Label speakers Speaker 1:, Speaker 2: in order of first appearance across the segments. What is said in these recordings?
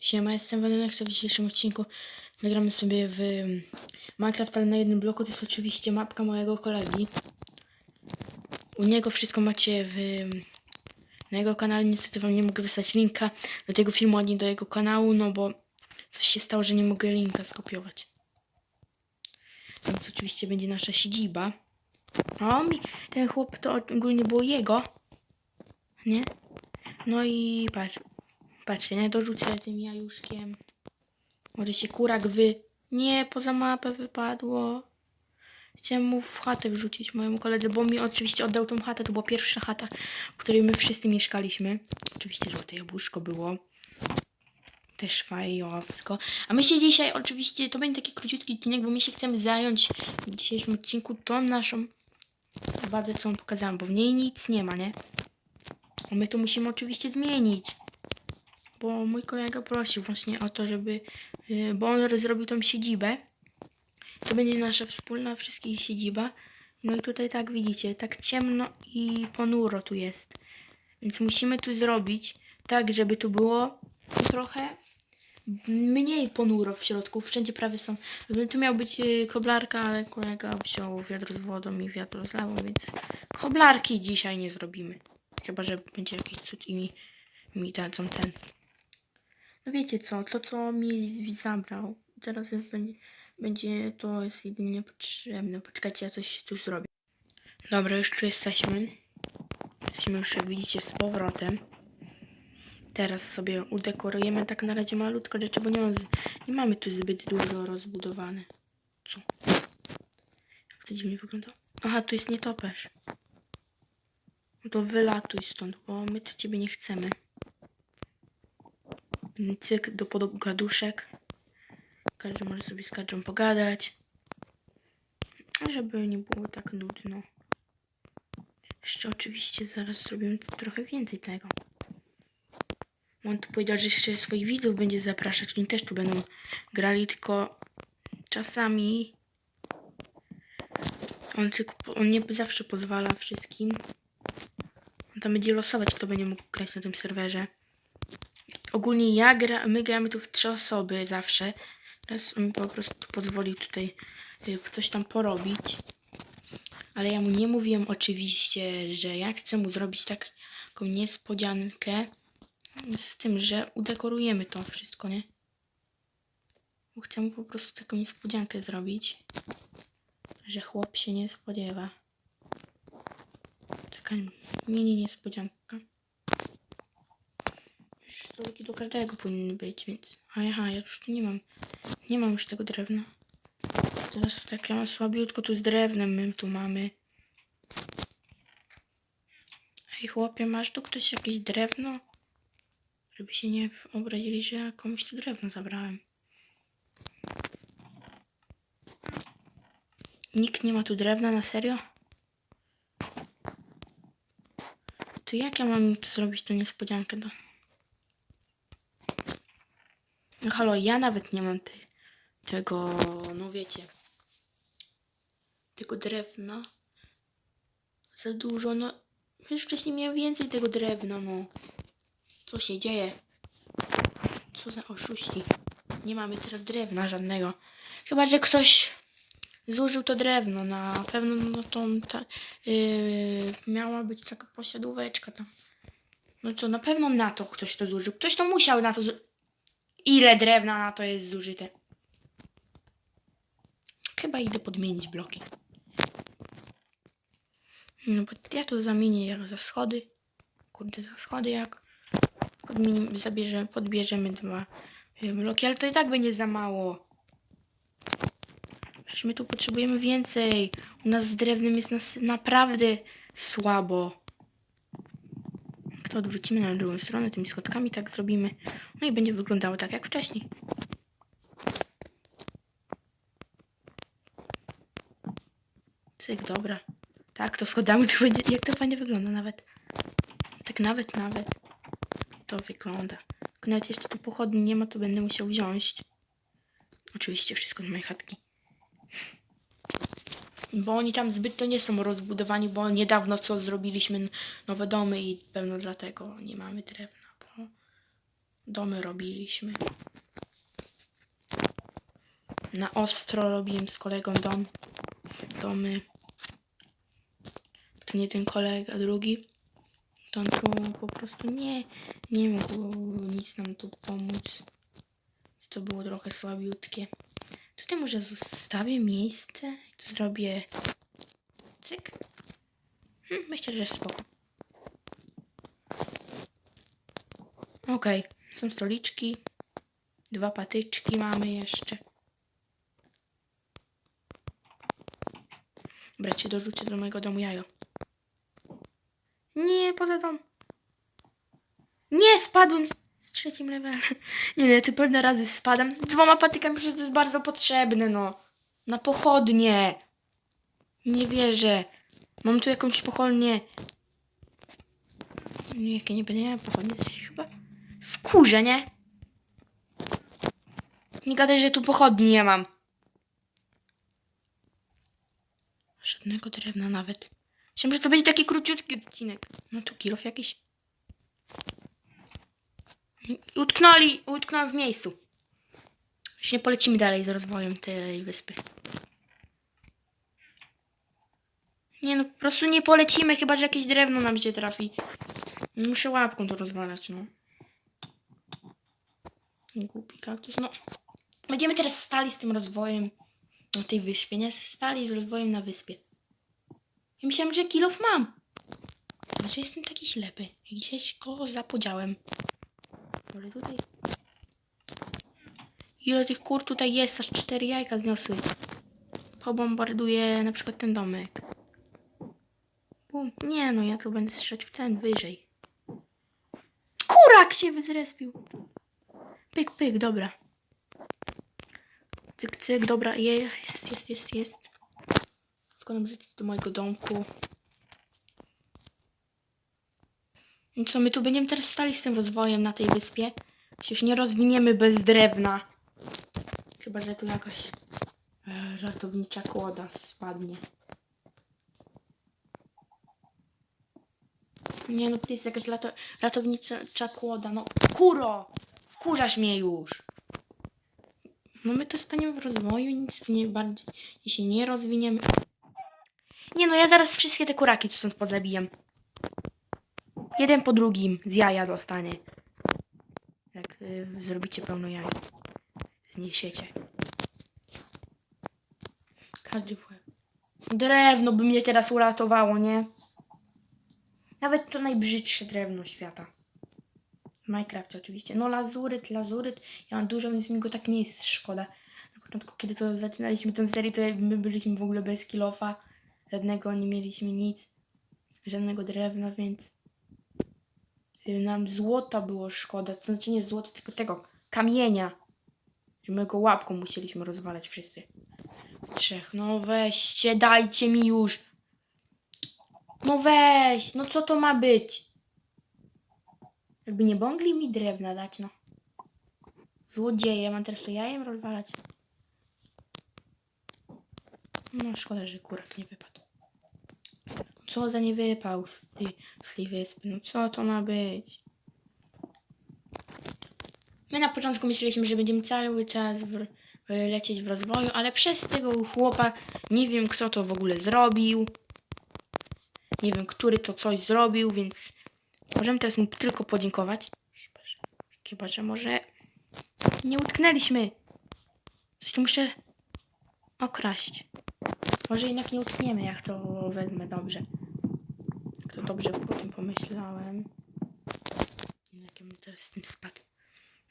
Speaker 1: Siema, jestem Wanenek, w dzisiejszym odcinku nagramy sobie w mm, Minecraft, ale na jednym bloku. To jest oczywiście mapka mojego kolegi. U niego wszystko macie w... mm, Na jego kanale niestety wam nie mogę wysłać linka do tego filmu, ani do jego kanału, no bo coś się stało, że nie mogę linka skopiować. Więc oczywiście będzie nasza siedziba. O, mi, ten chłop to ogólnie było jego. Nie? No i patrz. Patrzcie, nie dorzucę tym jajuszkiem. Może się kurak wy... Nie, poza mapę wypadło. Chciałem mu w chatę wrzucić mojemu koledze, bo mi oczywiście oddał tą chatę. To była pierwsza chata, w której my wszyscy mieszkaliśmy. Oczywiście złote jabłuszko było. Też fajowsko. A my się dzisiaj, oczywiście, to będzie taki króciutki odcinek, bo my się chcemy zająć w dzisiejszym odcinku tą naszą bazę, co wam pokazałam, bo w niej nic nie ma, nie? A my to musimy oczywiście zmienić bo mój kolega prosił właśnie o to, żeby, y, bo on zrobił tą siedzibę. To będzie nasza wspólna wszystkich siedziba. No i tutaj tak widzicie, tak ciemno i ponuro tu jest. Więc musimy tu zrobić tak, żeby tu było trochę mniej ponuro w środku. Wszędzie prawie są. Tu miał być y, koblarka, ale kolega wziął wiadro z wodą i wiadro z lawą, więc koblarki dzisiaj nie zrobimy. Chyba, że będzie jakiś cud i mi, mi dadzą ten. Wiecie co, to co mi zabrał, teraz jest, będzie, będzie, to jest jedynie potrzebne. Poczekajcie, ja coś tu zrobię. Dobra, już tu jesteśmy. Jesteśmy już, jak widzicie, z powrotem. Teraz sobie udekorujemy tak na razie malutko rzeczy, bo nie, ma z, nie mamy tu zbyt dużo rozbudowane. Co? Jak to dziwnie wygląda? Aha, tu jest nietoperz. No to wylatuj stąd, bo my tu ciebie nie chcemy cyk do pogaduszek. Każdy może sobie z każdym pogadać. Żeby nie było tak nudno. Jeszcze oczywiście zaraz zrobimy trochę więcej tego. On tu powiedział, że jeszcze swoich widzów będzie zapraszać. Oni też tu będą grali, tylko czasami on, tylko, on nie zawsze pozwala wszystkim. On tam będzie losować, kto będzie mógł grać na tym serwerze. Ogólnie ja gra, my gramy tu w trzy osoby zawsze. Teraz mi po prostu pozwolił tutaj y, coś tam porobić. Ale ja mu nie mówiłem oczywiście, że ja chcę mu zrobić taką niespodziankę z tym, że udekorujemy to wszystko, nie? Bo chcę mu po prostu taką niespodziankę zrobić, że chłop się nie spodziewa. Taka mini niespodzianka. Stoliki do każdego powinny być, więc... Aha, ja już tu nie mam. Nie mam już tego drewna. Teraz tak ja mam słabiutko tu z drewnem my tu mamy. Ej chłopie, masz tu ktoś jakieś drewno? Żeby się nie obrazili, że ja komuś tu drewno zabrałem. Nikt nie ma tu drewna, na serio? To jak ja mam to zrobić tą niespodziankę do... Halo, ja nawet nie mam te, tego, no wiecie, tego drewna. Za dużo, no. Już wcześniej miałem więcej tego drewna, no. Co się dzieje? Co za oszuści. Nie mamy teraz drewna żadnego. Chyba, że ktoś zużył to drewno. Na pewno no to ta, yy, miała być taka posiadóweczka tam. No to na pewno na to ktoś to zużył. Ktoś to musiał na to zu- Ile drewna na to jest zużyte? Chyba idę podmienić bloki. No bo ja to zamienię jak za schody. Kurde, za schody jak. Podmienimy, zabierzemy, podbierzemy dwa y, bloki, ale to i tak będzie za mało. Przecież my tu potrzebujemy więcej. U nas z drewnem jest nas naprawdę słabo. Odwrócimy na drugą stronę, tymi schodkami tak zrobimy. No i będzie wyglądało tak jak wcześniej. Cyk, dobra. Tak, to schodami to będzie, jak to fajnie wygląda nawet. Tak nawet, nawet to wygląda. Tylko nawet jeszcze tu pochodni nie ma, to będę musiał wziąć. Oczywiście wszystko z mojej chatki. Bo oni tam zbyt to nie są rozbudowani, bo niedawno co zrobiliśmy nowe domy i pewno dlatego nie mamy drewna, bo domy robiliśmy. Na ostro robiłem z kolegą dom. Domy. To nie ten kolega, drugi. To on tu po prostu nie, nie mógł nic nam tu pomóc. To było trochę słabiutkie. Tutaj może zostawię miejsce. Tu zrobię cyk. Hmm, myślę, że spoko. Okej, są stoliczki. Dwa patyczki mamy jeszcze. Dobra, ci dorzucę do mojego domu jajo. Nie, poza dom. Nie, spadłem z, trzecim levelem. Nie, nie, ty pewne razy spadam z dwoma patykami, przecież to jest bardzo potrzebne, no. Na pochodnie. Nie wierzę. Mam tu jakąś pochodnię. Nie, jakie nie będę miała pochodnie, coś chyba w kurze, nie? Nie gadaj, że tu pochodni nie mam. Żadnego drewna nawet. Myślałem, że to będzie taki króciutki odcinek. No tu kilof jakiś. Utknęli, utknąłem w miejscu. Już nie polecimy dalej z rozwojem tej wyspy. Nie no, po prostu nie polecimy, chyba że jakieś drewno nam się trafi. Muszę łapką to rozwalać, no. Głupi kaktus, no. Będziemy teraz stali z tym rozwojem na tej wyspie, nie? Stali z rozwojem na wyspie. Ja myślałem, że kilof mam. Znaczy jestem taki ślepy. Gdzieś go zapodziałem. Ale tutaj... Ile tych kur tutaj jest? Aż cztery jajka zniosły. Pobombarduję na przykład ten domek. Bum. Nie no, ja tu będę strzelać w ten wyżej. Kurak się wyzrespił. Pyk, pyk, dobra. Cyk, cyk, dobra, jest, jest, jest, jest. Składam rzeczy do mojego domku. Co, my tu będziemy teraz stali z tym rozwojem na tej wyspie. Się już nie rozwiniemy bez drewna. Chyba, że tu jakaś e, żartownicza kłoda spadnie. Nie no, please, jakaś lato, ratownicza kłoda. No, kuro! Wkurzasz mnie już! No my to staniemy w rozwoju, nic nie bardziej się nie rozwiniemy. Nie no, ja zaraz wszystkie te kuraki stąd pozabijam. Jeden po drugim z jaja dostanie. Jak y, zrobicie pełno jaj. Zniesiecie. Każdy w. Drewno by mnie teraz uratowało, nie? Nawet to najbrzydsze drewno świata. W oczywiście. No lazuryt, lazuryt. Ja mam dużo, więc mi go tak nie jest szkoda. Na początku, kiedy to zaczynaliśmy tę serię, to my byliśmy w ogóle bez kilofa. Żadnego nie mieliśmy nic. Żadnego drewna, więc nam złota było szkoda. To znaczy nie złota, tylko tego kamienia. Że my go łapką musieliśmy rozwalać wszyscy. Trzech. No weźcie, dajcie mi już. No weź, no co to ma być? Jakby nie mogli mi drewna dać, no. Złodzieje, mam teraz to jajem rozwalać. No szkoda, że kurak nie wypadł. Co za nie wypał z tej, z tej wyspy? No co to ma być? My na początku myśleliśmy, że będziemy cały czas w, lecieć w rozwoju, ale przez tego chłopa nie wiem kto to w ogóle zrobił. Nie wiem, który to coś zrobił, więc możemy teraz mu tylko podziękować. Chyba, że, chyba, że może nie utknęliśmy. Coś tu muszę okraść. Może jednak nie utkniemy, jak to wezmę dobrze. To dobrze po tym pomyślałem. Jak ja teraz z tym spadł.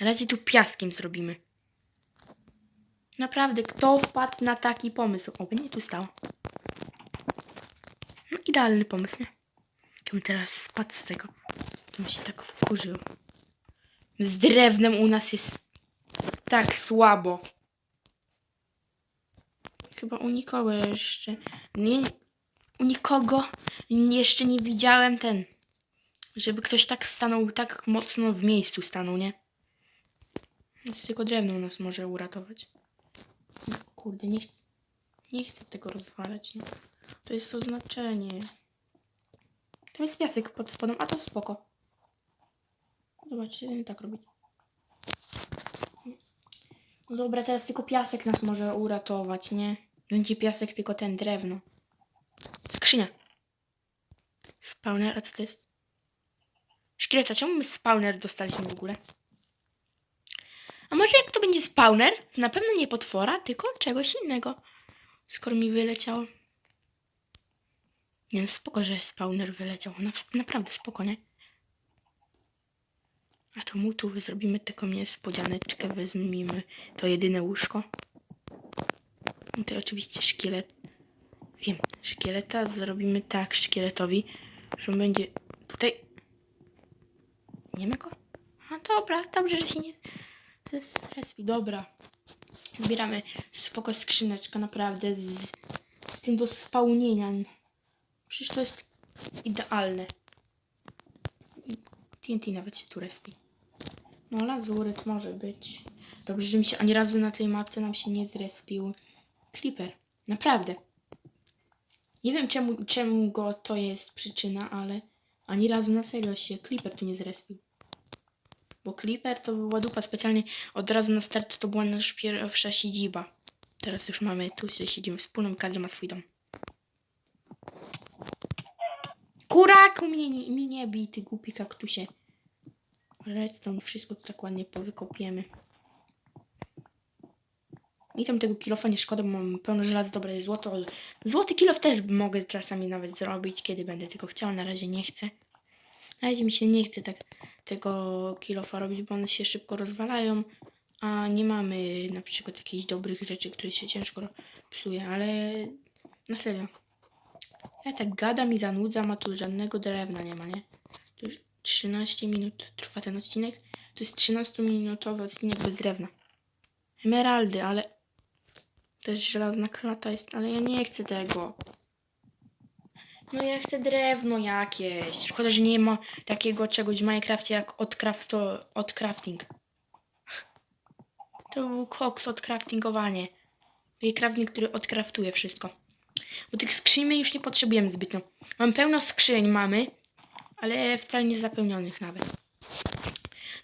Speaker 1: Na razie tu piaskiem zrobimy. Naprawdę, kto wpadł na taki pomysł? Oby nie tu stał. No, idealny pomysł, nie? Jakbym teraz spadł z tego. To bym się tak wkurzył. Z drewnem u nas jest tak słabo. Chyba u nikogo jeszcze. Nie, nikogo jeszcze nie widziałem ten. Żeby ktoś tak stanął, tak mocno w miejscu stanął, nie? Tylko drewno nas może uratować. Kurde, nie chcę. Nie chcę tego rozwalać. To jest oznaczenie. Tam jest piasek pod spodem, a to spoko. Zobaczcie, tak robić. No dobra, teraz tylko piasek nas może uratować, nie? Będzie piasek tylko ten drewno. Skrzynia. Spawner, a co to jest? Szkieleta, czemu my spawner dostaliśmy w ogóle? A może jak to będzie spawner, na pewno nie potwora, tylko czegoś innego. Skoro mi wyleciało. Nie no, spoko, że spawner wyleciał. Na, naprawdę spoko, nie? A to mu tu zrobimy taką niespodzianeczkę, weźmiemy to jedyne łóżko. I to oczywiście szkielet. Wiem, szkieleta zrobimy tak szkieletowi, że on będzie tutaj. Nie ma go? A dobra, dobrze, że się nie zrespi. Dobra. Zbieramy spoko skrzyneczkę, naprawdę z, z tym do spełnienia. Przecież to jest idealne. I TNT nawet się tu respi. No lazuryt może być. Dobrze, że mi się ani razu na tej mapce nam się nie zrespił. Clipper. Naprawdę. Nie wiem czemu, czemu go to jest przyczyna, ale ani razu na serio się Clipper tu nie zrespił. Bo Clipper to była dupa specjalnie od razu na start to była nasza pierwsza siedziba. Teraz już mamy tu się siedzimy wspólną, każdy ma swój dom. Kurak mnie nie, mi nie bij, ty głupi kaktusie. Redstone, wszystko tu tak ładnie powykopiemy. Mi tam tego kilofa nie szkoda, bo mam pełno żelaza, dobre złoto. Złoty kilof też mogę czasami nawet zrobić, kiedy będę tylko chciała. Na razie nie chcę. Na razie mi się nie chce tak tego kilofa robić, bo one się szybko rozwalają, a nie mamy na przykład jakichś dobrych rzeczy, które się ciężko psuje, ale na serio. Ja tak gadam i zanudzam, a tu żadnego drewna nie ma, nie? To już 13 minut trwa ten odcinek. To jest 13-minutowy odcinek bez drewna. Emeraldy, ale też żelazna klata jest, ale ja nie chcę tego. No ja chcę drewno jakieś. Szkoda, że nie ma takiego czegoś w Minecrafcie jak odcrafto, odcrafting. To był koks odcraftingowanie. Taki crafting, który odcraftuje wszystko. Bo tych skrzyń my już nie potrzebujemy zbytnio. Mam pełno skrzyń, mamy, ale wcale nie zapełnionych nawet.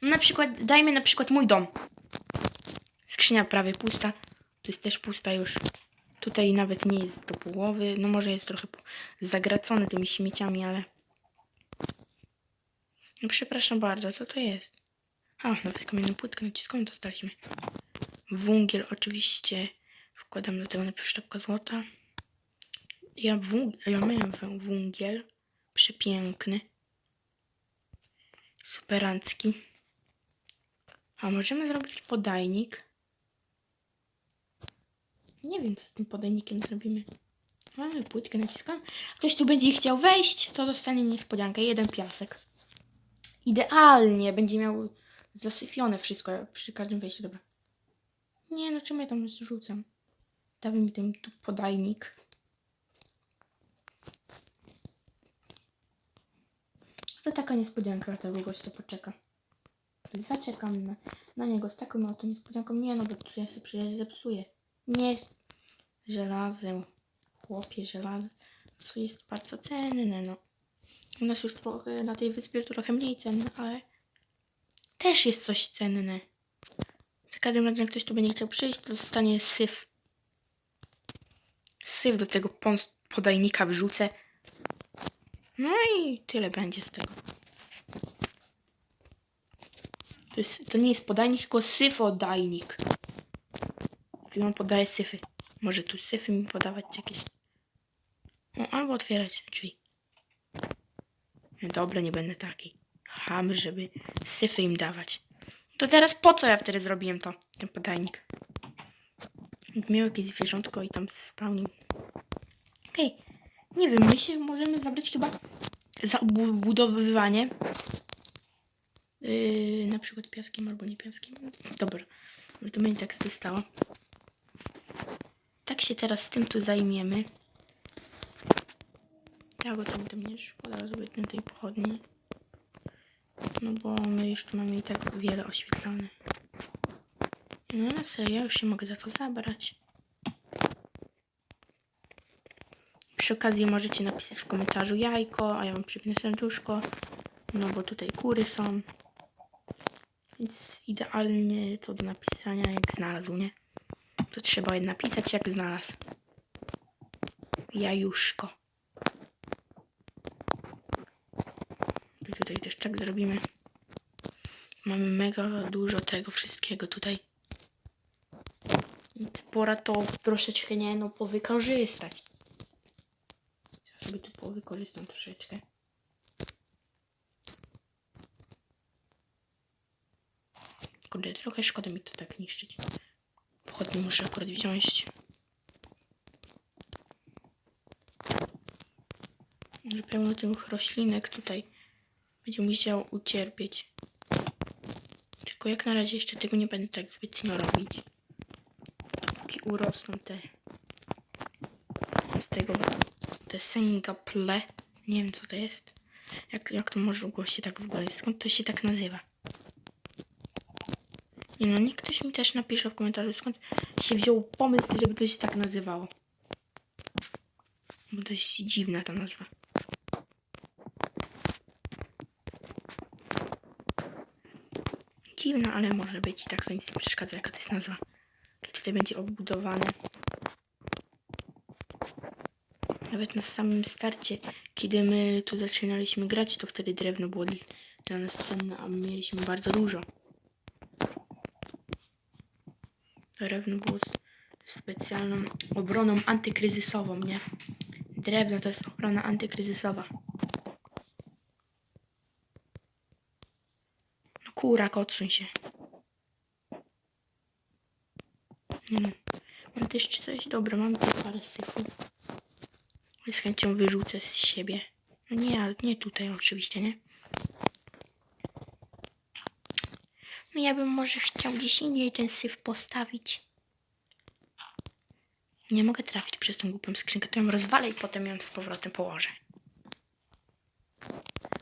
Speaker 1: No na przykład, dajmy na przykład mój dom. Skrzynia prawie pusta. Tu jest też pusta już. Tutaj nawet nie jest do połowy. No może jest trochę zagracony tymi śmieciami, ale... No przepraszam bardzo, co to jest? A, nawet kamienną płytkę naciskową dostaliśmy. Wungiel oczywiście wkładam do tego najpierw sztabka złota. Ja, wung- ja miałem wę- wungiel. Przepiękny. Superancki. A możemy zrobić podajnik. Nie wiem, co z tym podajnikiem zrobimy. Mamy płytkę, naciskam. Ktoś tu będzie chciał wejść, to dostanie niespodziankę. Jeden piasek. Idealnie. Będzie miał zasyfione wszystko przy każdym wejściu. Dobra. Nie, no czemu ja tam zrzucam? Dawaj mi ten tu podajnik. To taka niespodzianka, tego gościa poczeka. Zaczekam na, na niego z taką oto niespodzianką. Nie no, bo tu ja się przecież zepsuję. Nie żelazem. Chłopie, żelazo. Co jest bardzo cenne, no. U nas już trochę, na tej wyspie trochę mniej cenne, ale też jest coś cenne. Za każdym razem, jak ktoś tu będzie chciał przyjść, to dostanie syf. Syf do tego podajnika wrzucę. No i tyle będzie z tego. To, jest, to nie jest podajnik, tylko syfodajnik. Czyli on podaje syfy. Może tu syfy mi podawać jakieś. No, albo otwierać drzwi. Nie, Dobra, nie będę taki. Ham, żeby syfy im dawać. To teraz po co ja wtedy zrobiłem to? Ten podajnik. Miał jakieś zwierzątko i tam spełnił. Okej. Nie wiem, my się możemy zabrać chyba za bu- budowywanie. Yy, na przykład piaskiem albo nie piaskiem. Dobra. Ale to będzie tak zostało. Tak się teraz z tym tu zajmiemy. Ja go tam, tam nie szkoda zbytnio tej pochodni. No bo my już tu mamy i tak wiele oświetlone. No na serio, ja już się mogę za to zabrać. Przy okazji możecie napisać w komentarzu jajko, a ja wam przypnę serduszko. No bo tutaj kury są. Więc idealnie to do napisania jak znalazł, nie? To trzeba napisać jak znalazł. Jajuszko. I tutaj też tak zrobimy. Mamy mega dużo tego wszystkiego tutaj. Pora to troszeczkę, nie no, powykorzystać. Ja sobie tu powykorzystam troszeczkę. Kurde, trochę szkoda mi to tak niszczyć. Pochodnie muszę akurat wziąć. Że pełno tych roślinek tutaj będzie musiało ucierpieć. Tylko jak na razie jeszcze tego nie będę tak zbytnio robić. Dopóki urosną te z tego te sengaple. Nie wiem co to jest. Jak, jak to może w się tak w ogóle skąd to się tak nazywa? No niech ktoś mi też napisze w komentarzu skąd się wziął pomysł, żeby to się tak nazywało. Bo dość dziwna ta nazwa. Dziwna, ale może być i tak to nic nie przeszkadza, jaka to jest nazwa. Tutaj będzie obudowane. Nawet na samym starcie, kiedy my tu zaczynaliśmy grać, to wtedy drewno było dla nas cenne, a my mieliśmy bardzo dużo. Drewno było specjalną obroną antykryzysową, nie? Drewno to jest obrona antykryzysowa. No kurak, odsuń się. No. Mam też jeszcze coś. Dobra, mam tu parę syfu. Z chęcią wyrzucę z siebie. No nie, ale nie tutaj oczywiście, nie? Ja bym może chciał gdzieś indziej ten syf postawić. Nie mogę trafić przez tą głupią skrzynkę, to ją rozwalę i potem ją z powrotem położę.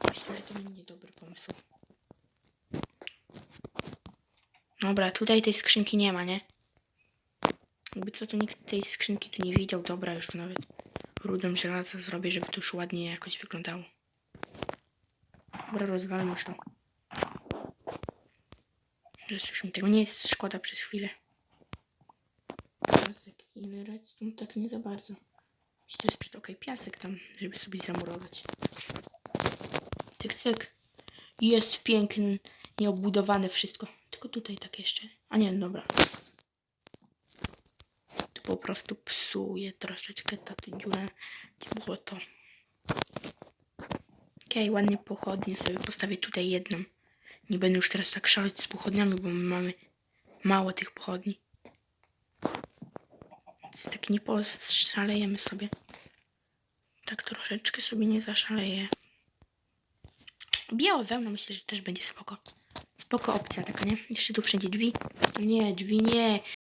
Speaker 1: Myślę, że to będzie dobry pomysł. Dobra, tutaj tej skrzynki nie ma, nie? Jakby co, to nikt tej skrzynki tu nie widział. Dobra, już to nawet rudą żelaza zrobię, żeby to już ładnie jakoś wyglądało. Dobra, rozwalę już to. Teraz mi tego nie jest szkoda przez chwilę. Piasek i redstone tak nie za bardzo. Jeśli to jest okej piasek tam, żeby sobie zamurować. Cyk, cyk. Jest piękny, nieobudowane wszystko. Tylko tutaj tak jeszcze. A nie, dobra. Tu po prostu psuje troszeczkę ta tu dziura, gdzie było to. Okej, ładnie pochodnie sobie postawię tutaj jedną. Nie będę już teraz tak szaleć z pochodniami, bo my mamy mało tych pochodni. Więc tak nie poszalejemy sobie. Tak troszeczkę sobie nie zaszaleję. Białe wełna myślę, że też będzie spoko. Spoko opcja taka, nie? Jeszcze tu wszędzie drzwi. Nie, drzwi nie.